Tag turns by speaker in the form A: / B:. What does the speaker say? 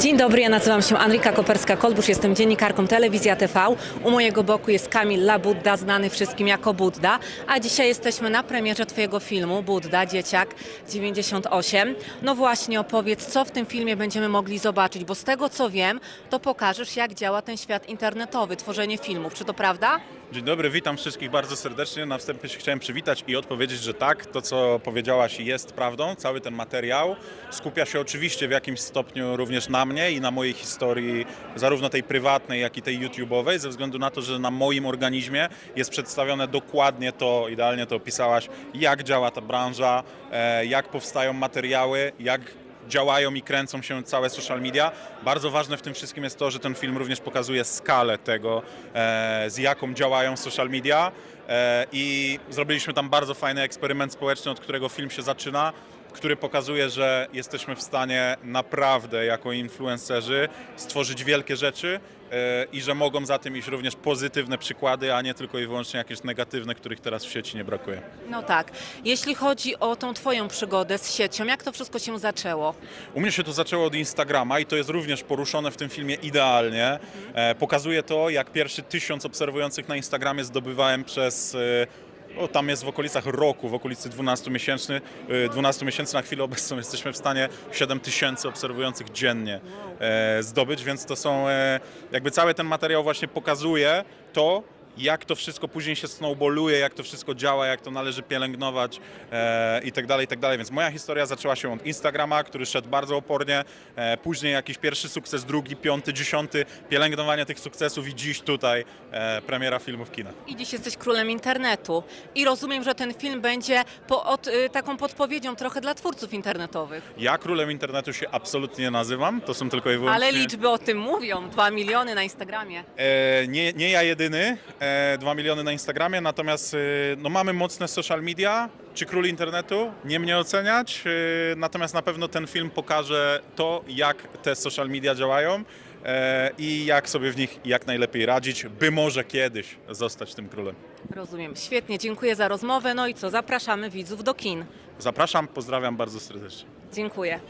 A: Dzień dobry, ja nazywam się Anrika Koperska-Kolbusz, jestem dziennikarką Telewizja TV. U mojego boku jest Kamil Labudda, znany wszystkim jako Budda, a dzisiaj jesteśmy na premierze Twojego filmu Budda, Dzieciak 98. No właśnie, opowiedz, co w tym filmie będziemy mogli zobaczyć, bo z tego co wiem, to pokażesz, jak działa ten świat internetowy, tworzenie filmów. Czy to prawda?
B: Dzień dobry, witam wszystkich bardzo serdecznie. Na wstępie się chciałem przywitać i odpowiedzieć, że tak, to co powiedziałaś jest prawdą. Cały ten materiał skupia się oczywiście w jakimś stopniu również na mnie i na mojej historii, zarówno tej prywatnej, jak i tej YouTube'owej, ze względu na to, że na moim organizmie jest przedstawione dokładnie to, idealnie to opisałaś, jak działa ta branża, e, jak powstają materiały, jak działają i kręcą się całe social media. Bardzo ważne w tym wszystkim jest to, że ten film również pokazuje skalę tego, e, z jaką działają social media e, i zrobiliśmy tam bardzo fajny eksperyment społeczny, od którego film się zaczyna, który pokazuje, że jesteśmy w stanie naprawdę jako influencerzy stworzyć wielkie rzeczy e, i że mogą za tym iść również pozytywne przykłady, a nie tylko i wyłącznie jakieś negatywne, których teraz w sieci nie brakuje.
A: No tak. Jeśli chodzi o tą Twoją przygodę z siecią, jak to wszystko się zaczęło?
B: U mnie się to zaczęło od Instagrama i to jest również poruszone w tym filmie idealnie. E, pokazuje to, jak pierwszy tysiąc obserwujących na Instagramie zdobywałem przez. Tam jest w okolicach roku, w okolicy 12 miesięcy, 12 miesięcy na chwilę obecną jesteśmy w stanie 7 tysięcy obserwujących dziennie e, zdobyć, więc to są, e, jakby cały ten materiał właśnie pokazuje to, jak to wszystko później się snowballuje, jak to wszystko działa, jak to należy pielęgnować e, i tak dalej, i tak dalej. Więc moja historia zaczęła się od Instagrama, który szedł bardzo opornie, e, później jakiś pierwszy sukces, drugi, piąty, dziesiąty, pielęgnowanie tych sukcesów i dziś tutaj e, premiera filmu w kinach.
A: I dziś jesteś królem internetu. I rozumiem, że ten film będzie po, od, y, taką podpowiedzią trochę dla twórców internetowych.
B: Ja królem internetu się absolutnie nie nazywam, to są tylko i wyłącznie...
A: Ale liczby o tym mówią. Dwa miliony na Instagramie.
B: E, nie, nie ja jedyny, e, 2 miliony na Instagramie, natomiast e, no, mamy mocne social media, czy król internetu, nie mnie oceniać, e, natomiast na pewno ten film pokaże to, jak te social media działają e, i jak sobie w nich jak najlepiej radzić, by może kiedyś zostać tym królem.
A: Rozumiem. Świetnie, dziękuję za rozmowę. No i co, zapraszamy widzów do kin.
B: Zapraszam, pozdrawiam bardzo serdecznie.
A: Dziękuję.